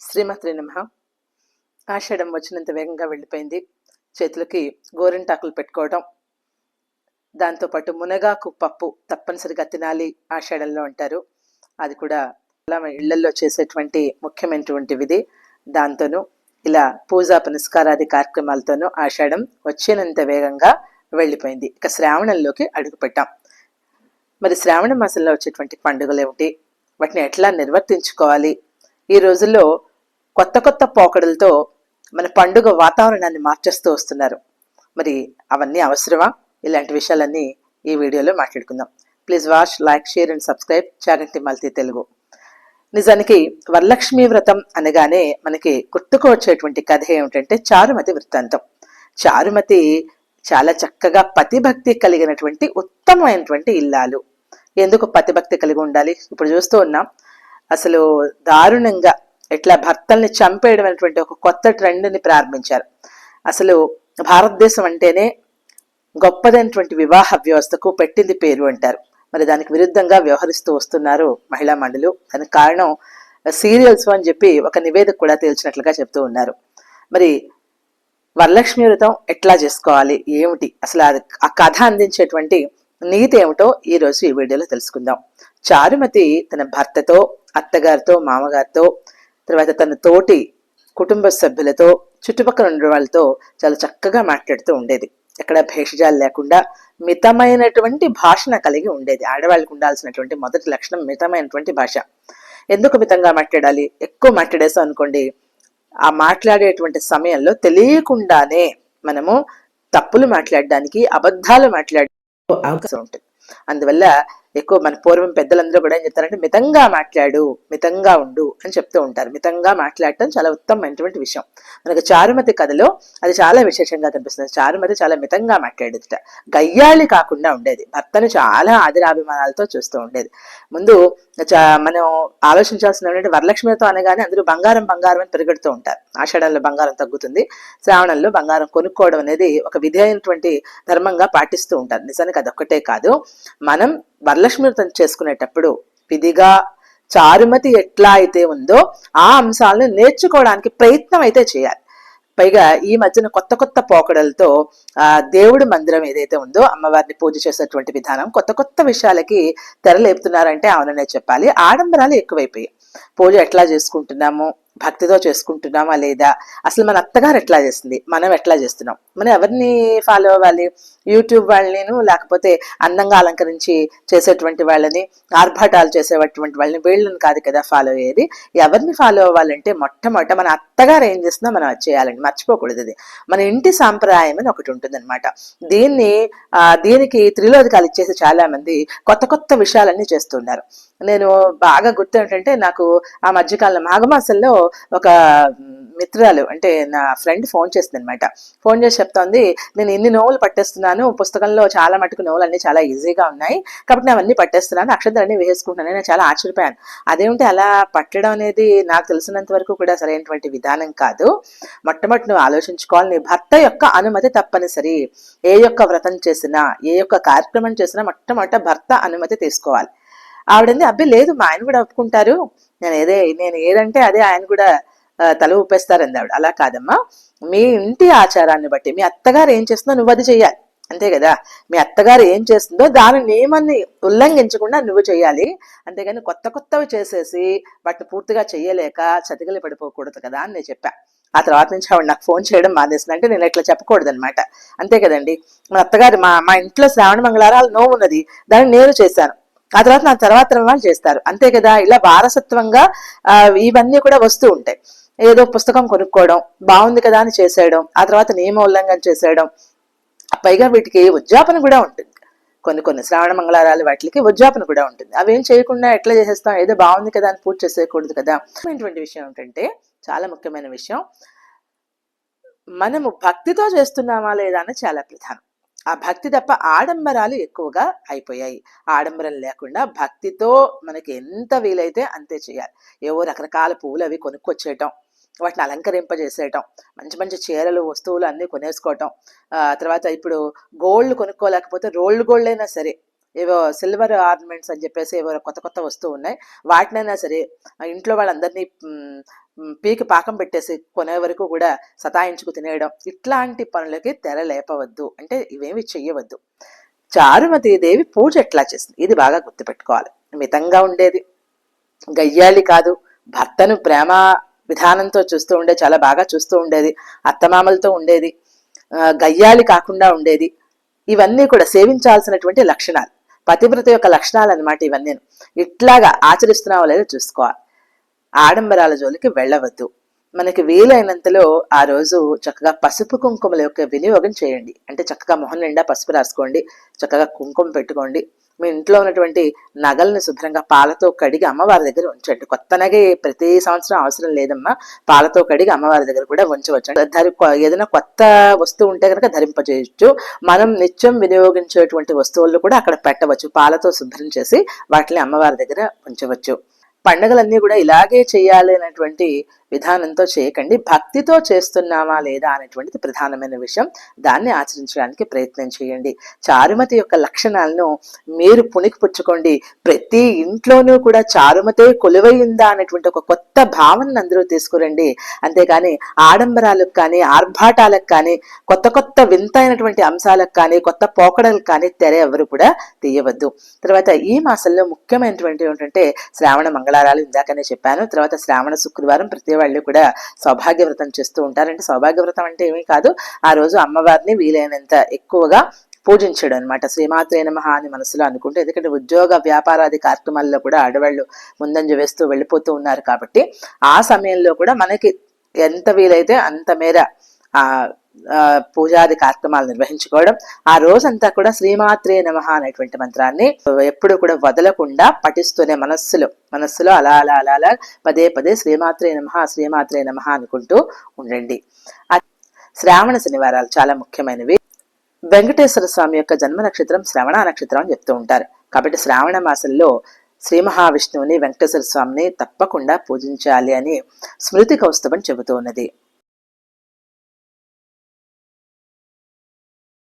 శ్రీమతి నమ. ఆషాఢం వచ్చినంత వేగంగా వెళ్ళిపోయింది. చేతులకి గోరింటాకులు పెట్టుకోవడం దాంతోపాటు మునగాకు పప్పు తప్పనిసరిగా తినాలి ఆషాఢంలో అంటారు. అది కూడా అలా ఇళ్ళలో చేసేటువంటి ముఖ్యమైనటువంటి విధి. దాంతోనూ ఇలా పూజా పునస్కారాది కార్యక్రమాలతోనూ ఆషాఢం వచ్చినంత వేగంగా వెళ్ళిపోయింది. ఇక శ్రావణంలోకి అడుగుపెట్టాం. మరి శ్రావణ మాసంలో వచ్చేటువంటి పండుగలు ఏమిటి వాటిని ఎట్లా నిర్వర్తించుకోవాలి? ఈ రోజుల్లో కొత్త కొత్త పోకడలతో మన పండుగ వాతావరణాన్ని మార్చేస్తూ వస్తున్నారు. మరి అవన్నీ అవసరమా? ఇలాంటి విషయాలన్నీ ఈ వీడియోలో మాట్లాడుకుందాం. Please watch like share and subscribe. Chaganti multi Telugu. నిజానికి వరలక్ష్మి వ్రతం అనగానే మనకి గుర్తుకు వచ్చేటువంటి కథ ఏమిటంటే చారుమతి వృత్తాంతం. చారుమతి చాలా చక్కగా పతిభక్తి కలిగినటువంటి ఉత్తమమైనటువంటి ఇల్లాలు. ఎందుకు పతిభక్తి కలిగి ఉండాలి? ఇప్పుడు చూస్తూ ఉన్నాం. అసలు దారుణంగా ఇట్లా భర్తల్ని చంపేయడం అనేటువంటి ఒక కొత్త ట్రెండ్ని ప్రారంభించారు. అసలు భారతదేశం అంటేనే గొప్పదైనటువంటి వివాహ వ్యవస్థకు పెట్టింది పేరు అంటారు. మరి దానికి విరుద్ధంగా వ్యవహరిస్తూ వస్తున్నారు మహిళా మండలు. దానికి కారణం సీరియల్స్ అని చెప్పి ఒక నివేదిక కూడా తేల్చినట్లుగా చెప్తూ ఉన్నారు. మరి వరలక్ష్మి వ్రతం ఎట్లా చేసుకోవాలి? ఏమిటి? అసలు అది ఆ కథ అందించేటువంటి నీతి ఏమిటో ఈరోజు ఈ వీడియోలో తెలుసుకుందాం. చారుమతి తన భర్తతో అత్తగారితో మామగారితో తర్వాత తన తోటి కుటుంబ సభ్యులతో చుట్టుపక్కల ఉండే వాళ్ళతో చాలా చక్కగా మాట్లాడుతూ ఉండేది. ఎక్కడ భేషజాలు లేకుండా మితమైనటువంటి భాషన కలిగి ఉండేది. ఆడవాళ్ళకు ఉండాల్సినటువంటి మొదటి లక్షణం మితమైనటువంటి భాష. ఎందుకు మితంగా మాట్లాడాలి? ఎక్కువ మాట్లాడేసాం అనుకోండి ఆ మాట్లాడేటువంటి సమయంలో తెలియకుండానే మనము తప్పులు మాట్లాడడానికి అబద్ధాలు మాట్లాడే అవకాశం ఉంటుంది. అందువల్ల ఎక్కువ మన పూర్వం పెద్దలందరూ కూడా ఏం చెప్తారంటే మితంగా మాట్లాడు మితంగా ఉండు అని చెప్తూ ఉంటారు. మితంగా మాట్లాడటం చాలా ఉత్తమమైనటువంటి విషయం. మనకు చారుమతి కథలో అది చాలా విశేషంగా కనిపిస్తుంది. చారుమతి చాలా మితంగా మాట్లాడేదిట. గయ్యాళి కాకుండా ఉండేది. భర్తను చాలా ఆదిరాభిమానాలతో చూస్తూ ఉండేది. ముందు చా- మనం ఆలోచించాల్సిన వరలక్ష్మితో అనగానే అందరూ బంగారం బంగారం అని పెరుగుతూ ఉంటారు. ఆషాఢంలో బంగారం తగ్గుతుంది. శ్రావణంలో బంగారం కొనుక్కోవడం అనేది ఒక విధి అయినటువంటి ధర్మంగా పాటిస్తూ ఉంటారు. నిజానికి అదొక్కటే కాదు. మనం వరలక్ష్మి వ్రతం చేసుకునేటప్పుడు విధిగా చారుమతి ఎట్లా అయితే ఉందో ఆ అంశాలను నేర్చుకోవడానికి ప్రయత్నం అయితే చేయాలి. పైగా ఈ మధ్యన కొత్త కొత్త పోకడలతో ఆ దేవుడి మందిరం ఏదైతే ఉందో అమ్మవారిని పూజ చేసేటువంటి విధానం కొత్త కొత్త విషయాలకి తెరలేపుతున్నారంటే అవుననే చెప్పాలి. ఆడంబరాలు ఎక్కువైపోయాయి. పూజ ఎట్లా చేసుకుంటున్నాము? భక్తితో చేసుకుంటున్నామా లేదా? అసలు మన అత్తగారు ఎట్లా చేస్తుంది మనం ఎట్లా చేస్తున్నాం? మనం ఎవరిని ఫాలో అవ్వాలి? యూట్యూబ్ వాళ్ళని లేకపోతే అందంగా అలంకరించి చేసేటువంటి వాళ్ళని ఆర్భాటాలు చేసేటువంటి వాళ్ళని వీళ్ళని కాదు కదా ఫాలో అయ్యేది. ఎవరిని ఫాలో అవ్వాలంటే మొట్టమొదట మన అత్తగారు ఏం చేస్తుందో మనం అది చేయాలండి. మర్చిపోకూడదు ఇది. మన ఇంటి సాంప్రదాయం అని ఒకటి ఉంటుంది అనమాట దీన్ని దీనికి త్రిలోదకాలు ఇచ్చేసి చాలామంది కొత్త కొత్త విషయాలన్నీ చేస్తున్నారు నేను బాగా గుర్తు ఏంటంటే నాకు ఆ మధ్యకాలంలో మాఘమాసంలో ఒక మిత్రాలు అంటే నా ఫ్రెండ్ ఫోన్ చేసింది అనమాట ఫోన్ చేసి చెప్తోంది నేను ఇన్ని నోవులు పట్టేస్తున్నాను పుస్తకంలో చాలా మటుకు నోవెలు అన్నీ చాలా ఈజీగా ఉన్నాయి కాబట్టి నేను అవన్నీ పట్టేస్తున్నాను అక్షరాలన్నీ వేసుకుంటున్నాను నేను చాలా ఆశ్చర్యపోయాను. అదేమిటి అలా పట్టడం అనేది నాకు తెలిసినంత వరకు కూడా సరైనటువంటి విధానం కాదు. మొట్టమొదటి నువ్వు ఆలోచించుకోవాలి నీ భర్త యొక్క అనుమతి తప్పనిసరి. ఏ యొక్క వ్రతం చేసినా ఏ యొక్క కార్యక్రమం చేసినా మొట్టమొదట భర్త అనుమతి తీసుకోవాలి. ఆవిడంది అబ్బాయి లేదు మా ఆయన కూడా ఒప్పుకుంటారు. నేను ఏదే నేను ఏదంటే అదే ఆయన కూడా తల ఊపేస్తారంది ఆవిడ. అలా కాదమ్మా. మీ ఇంటి ఆచారాన్ని బట్టి మీ అత్తగారు ఏం చేస్తుందో నువ్వు అది చెయ్యాలి. అంతే కదా? మీ అత్తగారు ఏం చేస్తుందో దాని నియమాన్ని ఉల్లంఘించకుండా నువ్వు చేయాలి అంతేగాని కొత్త కొత్తవి చేసేసి వాటిని పూర్తిగా చెయ్యలేక చతికిలి పడిపోకూడదు కదా అని నేను చెప్పా. ఆ తర్వాత నుంచి ఆవిడ నాకు ఫోన్ చేయడం మానేసిందంటే నేను ఇట్లా చెప్పకూడదు అనమాట అంతే కదండి. మా అత్తగారు మా మా ఇంట్లో శ్రావణ మంగళారాలు నోవు ఉన్నది దాన్ని నేను చేశాను. ఆ తర్వాత నా తర్వాత తరం వాళ్ళు చేస్తారు. అంతే కదా ఇలా వారసత్వంగా ఇవన్నీ కూడా వస్తూ ఉంటాయి. ఏదో పుస్తకం కొనుక్కోవడం బాగుంది కదా అని చేసేయడం ఆ తర్వాత నియమ ఉల్లంఘన చేసేయడం పైగా వీటికి ఉద్యాపన కూడా ఉంటుంది. కొన్ని కొన్ని శ్రావణ మంగళారాలు వాటికి ఉద్యాపన కూడా ఉంటుంది. అవేం చేయకుండా ఎట్లా చేసేస్తాం ఏదో బాగుంది కదా అని పూజ చేసేయకూడదు కదా. ముఖ్యమైనటువంటి విషయం ఏంటంటే చాలా ముఖ్యమైన విషయం మనము భక్తితో చేస్తున్నామా లేదా అని చాలా ప్రధానం. ఆ భక్తి తప్ప ఆడంబరాలు ఎక్కువగా అయిపోయాయి. ఆడంబరం లేకుండా భక్తితో మనకి ఎంత వీలైతే అంతే చేయాలి. ఏవో రకరకాల పువ్వులు అవి కొనుక్కొచ్చేయటం వాటిని అలంకరింపజేసేయటం మంచి మంచి చీరలు వస్తువులు అన్నీ కొనేసుకోవటం తర్వాత ఇప్పుడు గోల్డ్ కొనుక్కోలేకపోతే రోల్డ్ గోల్డ్ అయినా సరే ఏవో సిల్వర్ ఆర్నమెంట్స్ అని చెప్పేసి ఏవో కొత్త కొత్త వస్తువు ఉన్నాయి. వాటినైనా సరే ఇంట్లో వాళ్ళందరినీ పీకి పాకం పెట్టేసి కొనే వరకు కూడా సతాయించుకు తినేయడం ఇట్లాంటి పనులకి తెర లేపవద్దు. అంటే ఇవేమి చెయ్యవద్దు. చారుమతి దేవి పూజ ఎట్లా చేసింది? ఇది బాగా గుర్తుపెట్టుకోవాలి. మితంగా ఉండేది. గయ్యాలి కాదు. భర్తను ప్రేమ విధానంతో చూస్తూ ఉండే చాలా బాగా చూస్తూ ఉండేది. అత్తమామలతో ఉండేది. గయ్యాలి కాకుండా ఉండేది. ఇవన్నీ కూడా సేవించాల్సినటువంటి లక్షణాలు. పతివ్రత యొక్క లక్షణాలు అన్నమాట ఇవన్నీ. ఇట్లాగా ఆచరిస్తున్నావో లేదో చూసుకోవాలి. ఆడంబరాల జోలికి వెళ్ళవద్దు. మనకి వీలైనంతలో ఆ రోజు చక్కగా పసుపు కుంకుమల యొక్క వినియోగం చేయండి. అంటే చక్కగా మొహం నిండా పసుపు రాసుకోండి. చక్కగా కుంకుమ పెట్టుకోండి. మీ ఇంట్లో ఉన్నటువంటి నగల్ని శుభ్రంగా పాలతో కడిగి అమ్మవారి దగ్గర ఉంచండి. కొత్త నగే ప్రతి సంవత్సరం అవసరం లేదమ్మా. పాలతో కడిగి అమ్మవారి దగ్గర కూడా ఉంచవచ్చు. ధరి ఏదైనా కొత్త వస్తువు ఉంటే కనుక ధరింపజేయచ్చు. మనం నిత్యం వినియోగించేటువంటి వస్తువులు కూడా అక్కడ పెట్టవచ్చు. పాలతో శుభ్రం చేసి వాటిని అమ్మవారి దగ్గర ఉంచవచ్చు. పండుగలన్నీ కూడా ఇలాగే చేయాలి అనేటువంటి విధానంతో చేయకండి. భక్తితో చేస్తున్నామా లేదా అనేటువంటిది ప్రధానమైన విషయం. దాన్ని ఆచరించడానికి ప్రయత్నం చేయండి. చారుమతి యొక్క లక్షణాలను మీరు పుణికి పుచ్చుకోండి ప్రతి ఇంట్లోనూ కూడా చారుమతే కొలువైందా అనేటువంటి ఒక కొత్త భావనను అందరూ తీసుకురండి. అంతేగాని ఆడంబరాలకు కానీ ఆర్భాటాలకు కానీ కొత్త కొత్త వింతైనటువంటి అంశాలకు కానీ కొత్త పోకడలకు కానీ తెర ఎవరు కూడా తీయవద్దు. తర్వాత ఈ మాసంలో ముఖ్యమైనటువంటి ఏంటంటే శ్రావణ మంగళవారాలు ఇందాకనే చెప్పాను. తర్వాత శ్రావణ శుక్రవారం ప్రతి వాళ్ళు కూడా సౌభాగ్య వ్రతం చేస్తూ ఉంటారు అంటే సౌభాగ్య వ్రతం అంటే ఏమీ కాదు. ఆ రోజు అమ్మవారిని వీలైనంత ఎక్కువగా పూజించడం అనమాట శ్రీమాత్రే మహా అని మనసులో అనుకుంటే ఎందుకంటే ఉద్యోగ వ్యాపారాది కార్యక్రమాల్లో కూడా ఆడవాళ్ళు ముందంజ వేస్తూ వెళ్ళిపోతూ ఉన్నారు కాబట్టి ఆ సమయంలో కూడా మనకి ఎంత వీలైతే అంత మేర ఆ, పూజాది కార్యక్రమాలు నిర్వహించుకోవడం ఆ రోజంతా కూడా శ్రీమాత్రే నమ అనేటువంటి మంత్రాన్ని ఎప్పుడు కూడా వదలకుండా పఠిస్తూనే మనస్సులో మనస్సులో అలా అలా అలా అలా పదే పదే శ్రీమాత్రే నమ శ్రీమాత్రే నమ అనుకుంటూ ఉండండి. శ్రావణ శనివారాలు చాలా ముఖ్యమైనవి. వెంకటేశ్వర స్వామి యొక్క జన్మ నక్షత్రం శ్రవణ నక్షత్రం అని చెప్తూ ఉంటారు. కాబట్టి శ్రావణ మాసంలో శ్రీ మహావిష్ణువుని వెంకటేశ్వర స్వామిని తప్పకుండా పూజించాలి అని స్మృతి కౌస్తవం చెబుతూ ఉన్నది.